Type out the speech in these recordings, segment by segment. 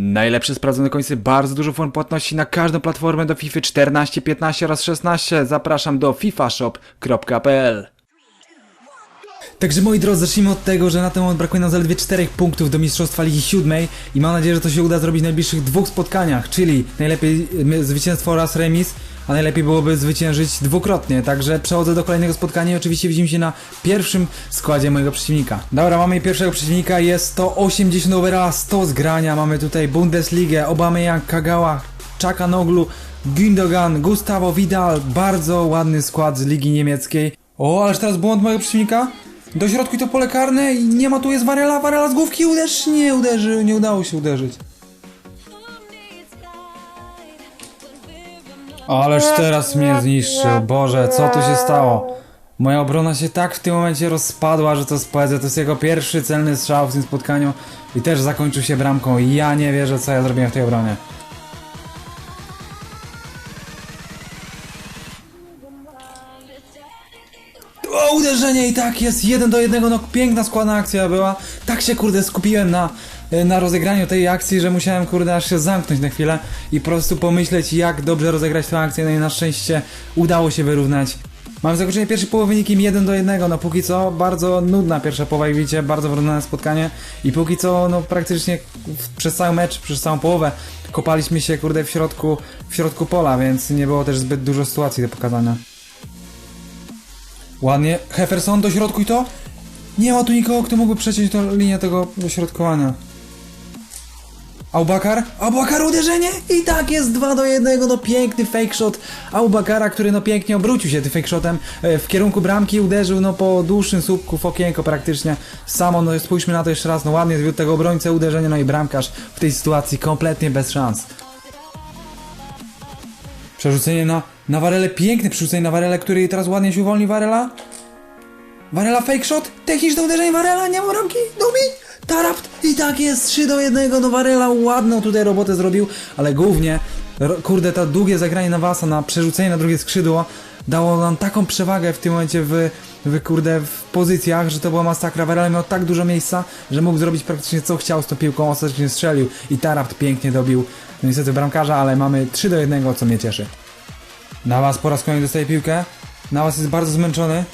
Najlepsze sprawdzone końce, bardzo dużo form płatności na każdą platformę do FIFA 14, 15 oraz 16. Zapraszam do fifashop.pl Także moi drodzy, zacznijmy od tego, że na ten moment brakuje nam zaledwie 4 punktów do Mistrzostwa Ligi Siódmej i mam nadzieję, że to się uda zrobić w najbliższych dwóch spotkaniach, czyli najlepiej y, zwycięstwo oraz remis, a najlepiej byłoby zwyciężyć dwukrotnie. Także przechodzę do kolejnego spotkania i oczywiście widzimy się na pierwszym składzie mojego przeciwnika. Dobra, mamy pierwszego przeciwnika, jest to 80 overalla, 100 zgrania, mamy tutaj Bundesligę, Aubameyang, Kagawa, Chakanoglu, Gündogan, Gustavo Vidal, bardzo ładny skład z Ligi Niemieckiej. O, ależ teraz błąd mojego przeciwnika. Do środku i to pole karne i nie ma tu jest Varela, Varela z główki, uderz, nie uderzy, nie udało się uderzyć. Ależ teraz mnie zniszczył, Boże, co tu się stało? Moja obrona się tak w tym momencie rozpadła, że to poezja, to jest jego pierwszy celny strzał w tym spotkaniu i też zakończył się bramką ja nie wierzę co ja zrobiłem w tej obronie. O, uderzenie i tak jest, jeden do jednego, no piękna składna akcja była. Tak się kurde skupiłem na, na rozegraniu tej akcji, że musiałem kurde aż się zamknąć na chwilę i po prostu pomyśleć jak dobrze rozegrać tę akcję, no i na szczęście udało się wyrównać. Mamy zakończenie pierwszej połowy wynikiem 1 do 1, no póki co bardzo nudna pierwsza połowa, jak widzicie, bardzo wyrównane spotkanie i póki co no praktycznie przez cały mecz, przez całą połowę kopaliśmy się kurde w środku, w środku pola, więc nie było też zbyt dużo sytuacji do pokazania. Ładnie. Hefferson i to? Nie ma tu nikogo, kto mógłby przeciąć tę linię tego dośrodkowania. Aubakar? Aubakar uderzenie? I tak jest 2 do 1, no piękny fake shot Aubakara, który no pięknie obrócił się tym fake shotem e, w kierunku bramki, uderzył no po dłuższym słupku w okienko praktycznie. Samo, no spójrzmy na to jeszcze raz, no ładnie zwiódł tego obrońcę, uderzenie, no i bramkarz w tej sytuacji kompletnie bez szans. Przerzucenie na, na Warelę, piękne przerzucenie na Warelę, który teraz ładnie się uwolni Warela. Warela fake shot, techniczne uderzenie Warela, nie ma bramki, Dubi, Tarapt? I tak jest 3 do 1, no Warela ładną tutaj robotę zrobił, ale głównie, kurde, to długie zagranie na Wasa, na przerzucenie na drugie skrzydło dało nam taką przewagę w tym momencie w, w kurde, w pozycjach, że to była masakra. Warela miał tak dużo miejsca, że mógł zrobić praktycznie co chciał z tą piłką, ostatecznie strzelił i Tarapt pięknie dobił, no niestety bramkarza, ale mamy 3 do 1, co mnie cieszy. Nawas po raz kolejny dostaje piłkę. Nawas jest bardzo zmęczony.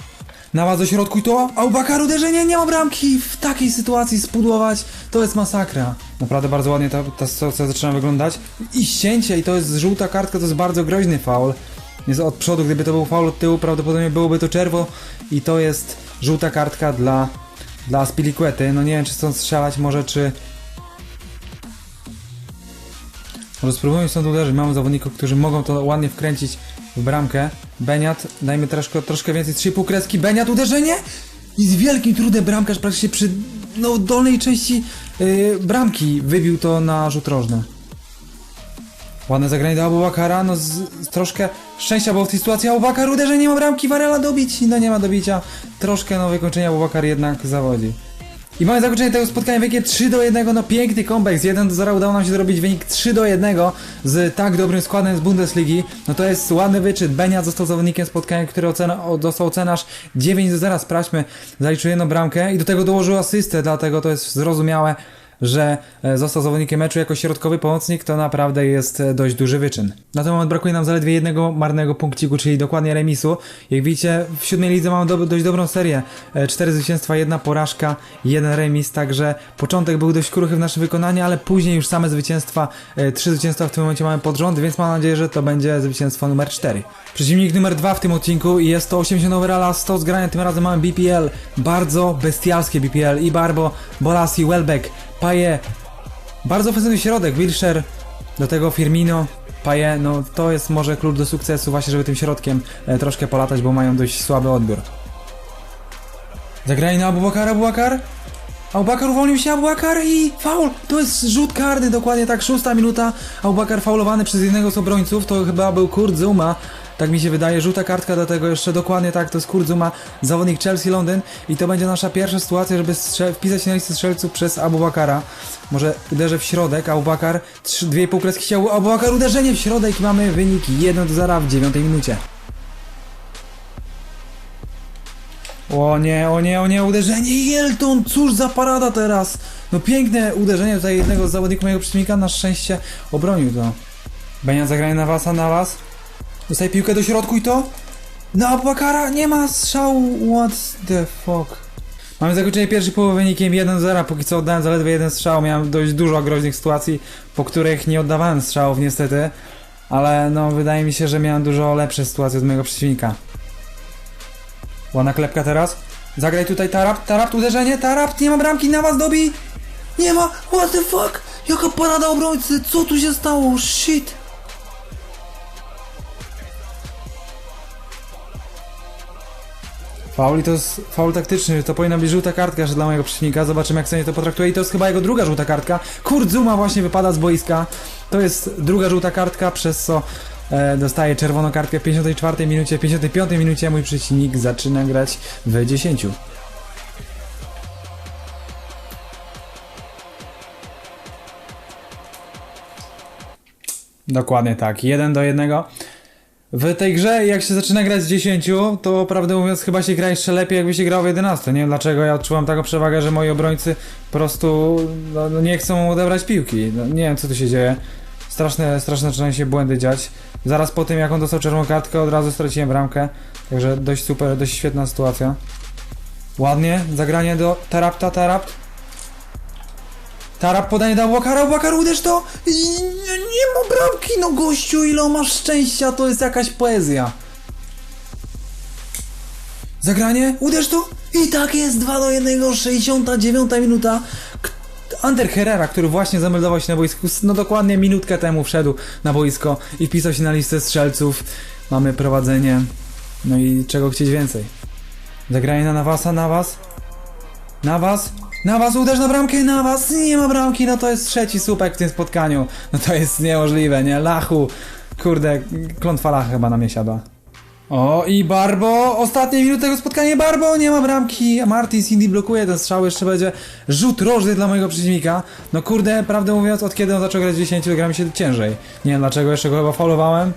Nawas do środku i to Aubakar uderzenie, nie ma bramki. W takiej sytuacji spudłować to jest masakra. Naprawdę bardzo ładnie ta, ta sytuacja zaczyna wyglądać. I ścięcie i to jest żółta kartka, to jest bardzo groźny faul. Jest od przodu, gdyby to był faul od tyłu, prawdopodobnie byłoby to czerwo. I to jest żółta kartka dla, dla Spiliquety. No nie wiem, czy stąd strzelać może, czy... Może spróbujmy stąd uderzyć. Mamy zawodników, którzy mogą to ładnie wkręcić w bramkę. Beniat, dajmy troszkę, troszkę więcej, 3,5 kreski. Beniat, uderzenie! I z wielkim trudem bramkarz praktycznie przy no, dolnej części yy, bramki wybił to na rzut rożny. Ładne zagranie do Abubakara, no z, z troszkę szczęścia było w tej sytuacji. Abubakar uderzenie, nie ma bramki, Varela dobić, no nie ma dobicia. Troszkę no wykończenia Abubakar jednak zawodzi. I mamy zakończenie tego spotkania wynikiem 3 do 1, no piękny comeback, z 1 do 0 udało nam się zrobić wynik 3 do 1 z tak dobrym składem z Bundesligi, no to jest ładny wyczyn, Benia został zawodnikiem spotkania, który ocena, o, dostał ocenarz 9 do 0, sprawdźmy, zaliczył jedną bramkę i do tego dołożył asystę, dlatego to jest zrozumiałe, że e, został zawodnikiem meczu jako środkowy pomocnik, to naprawdę jest e, dość duży wyczyn. Na ten moment brakuje nam zaledwie jednego marnego punkciku, czyli dokładnie remisu. Jak widzicie, w siódmej lidze mamy do, dość dobrą serię. E, Cztery zwycięstwa, jedna porażka, jeden remis, także początek był dość kruchy w naszym wykonaniu, ale później już same zwycięstwa, trzy zwycięstwa w tym momencie mamy pod rząd, więc mam nadzieję, że to będzie zwycięstwo numer 4. Przeciwnik numer 2 w tym odcinku i jest to 80 overalla, 100 zgrania, tym razem mamy BPL, bardzo bestialskie BPL i Barbo, Bolasi, Welbeck, Paye, bardzo ofensywny środek, Wilshire, do tego Firmino, Paye, no to jest może klucz do sukcesu właśnie, żeby tym środkiem e, troszkę polatać, bo mają dość słaby odbiór. Zagrali na Abubakar, Abubakar. Abubakar uwolnił się, Abubakar i faul! To jest rzut karny, dokładnie tak, szósta minuta. Abubakar faulowany przez jednego z obrońców, to chyba był Kurt Zuma. Tak mi się wydaje, żółta kartka do tego jeszcze dokładnie tak, to jest Zuma, zawodnik Chelsea Londyn i to będzie nasza pierwsza sytuacja, żeby wpisać się na listę strzelców przez Abubakara. Może uderzę w środek, Abubakar, trzy- dwie i pół kreski chciał, Abubakar uderzenie w środek i mamy wynik 1 do 0 w 9 minucie. O nie, o nie, o nie, uderzenie Jelton, cóż za parada teraz. No piękne uderzenie tutaj jednego z zawodników mojego przeciwnika, na szczęście obronił to. Benia zagranie na was, a na was. Dostaje piłkę do środku i to? Na Abubakara nie ma strzału, what the fuck. Mamy zakończenie pierwszej połowy wynikiem 1-0, póki co oddałem zaledwie jeden strzał, miałem dość dużo groźnych sytuacji, po których nie oddawałem strzałów niestety, ale no wydaje mi się, że miałem dużo lepsze sytuacje od mojego przeciwnika. Ładna klepka teraz. Zagraj tutaj Tarap, Tarap, uderzenie, Tarap, nie ma bramki, na was dobi! Nie ma, what the fuck? Jaka parada obrońcy, co tu się stało, shit! Faul i to jest faul taktyczny, to powinna być żółta kartka jeszcze dla mojego przeciwnika, zobaczymy jak sobie to potraktuje i to jest chyba jego druga żółta kartka. Kurt Zuma właśnie wypada z boiska, to jest druga żółta kartka, przez co e, dostaje czerwoną kartkę w 54 minucie, w 55 minucie mój przeciwnik zaczyna grać w 10. Dokładnie tak, 1 do 1. W tej grze, jak się zaczyna grać z 10, to prawdę mówiąc, chyba się gra jeszcze lepiej, jakby się grało w 11. Nie wiem dlaczego ja odczuwam taką przewagę, że moi obrońcy po prostu no, no nie chcą odebrać piłki. No, nie wiem, co tu się dzieje. Straszne, straszne zaczynają się błędy dziać. Zaraz po tym, jak on dostał czerwoną kartkę, od razu straciłem bramkę. Także dość super, dość świetna sytuacja. Ładnie, zagranie do Tarapta, Tarapt. Tarap podanie do Wakara, Wakar uderz to! I nie, nie ma bramki, no gościu, ile masz szczęścia, to jest jakaś poezja. Zagranie, uderz to! I tak jest, 2 do 1, 69 minuta. Ander Herrera, który właśnie zameldował się na boisku, no dokładnie minutkę temu wszedł na boisko i wpisał się na listę strzelców. Mamy prowadzenie, no i czego chcieć więcej. Zagranie na Nawasa, Nawas. Nawas. Nawas, uderz na bramkę, Nawas. Nie ma bramki, no to jest trzeci słupek w tym spotkaniu. No to jest niemożliwe, nie? Lachu. Kurde, klątwa Lacha chyba na mnie siada. O, i Barbo, ostatnie minuty tego spotkania, Barbo, nie ma bramki, a Martin Cindy blokuje ten strzał, jeszcze będzie rzut rożny dla mojego przeciwnika. No kurde, prawdę mówiąc, od kiedy on zaczął grać w 10, gra mi się ciężej. Nie wiem dlaczego, jeszcze go chyba faulowałem.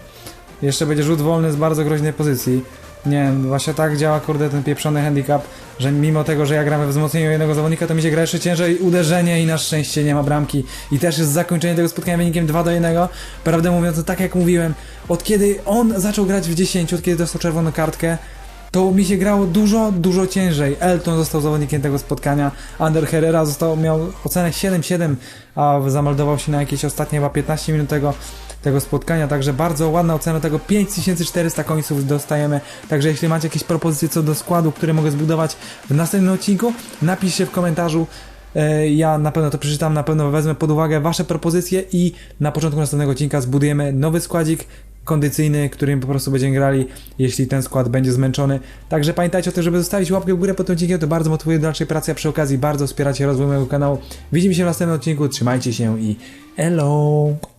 Jeszcze będzie rzut wolny z bardzo groźnej pozycji. Nie wiem, właśnie tak działa, kurde, ten pieprzony handicap, że mimo tego, że ja gram we wzmocnieniu jednego zawodnika, to mi się gra jeszcze ciężej, uderzenie i na szczęście nie ma bramki. I też jest zakończenie tego spotkania wynikiem 2 do 1. Prawdę mówiąc, to tak jak mówiłem, od kiedy on zaczął grać w 10, od kiedy dostał czerwoną kartkę, to mi się grało dużo, dużo ciężej. Elton został zawodnikiem tego spotkania, Ander Herrera został, miał ocenę 7-7, a zameldował się na jakieś ostatnie chyba 15 minut tego, tego spotkania, także bardzo ładna ocena tego, 5400 końców dostajemy, także jeśli macie jakieś propozycje co do składu, który mogę zbudować w następnym odcinku, napiszcie w komentarzu, E, Ja na pewno to przeczytam, na pewno wezmę pod uwagę Wasze propozycje i na początku następnego odcinka zbudujemy nowy składzik kondycyjny, którym po prostu będziemy grali, jeśli ten skład będzie zmęczony. Także pamiętajcie o tym, żeby zostawić łapkę w górę pod tym odcinkiem, to bardzo motywuje do dalszej pracy, a przy okazji bardzo wspieracie rozwój mojego kanału. Widzimy się w następnym odcinku, trzymajcie się i elo!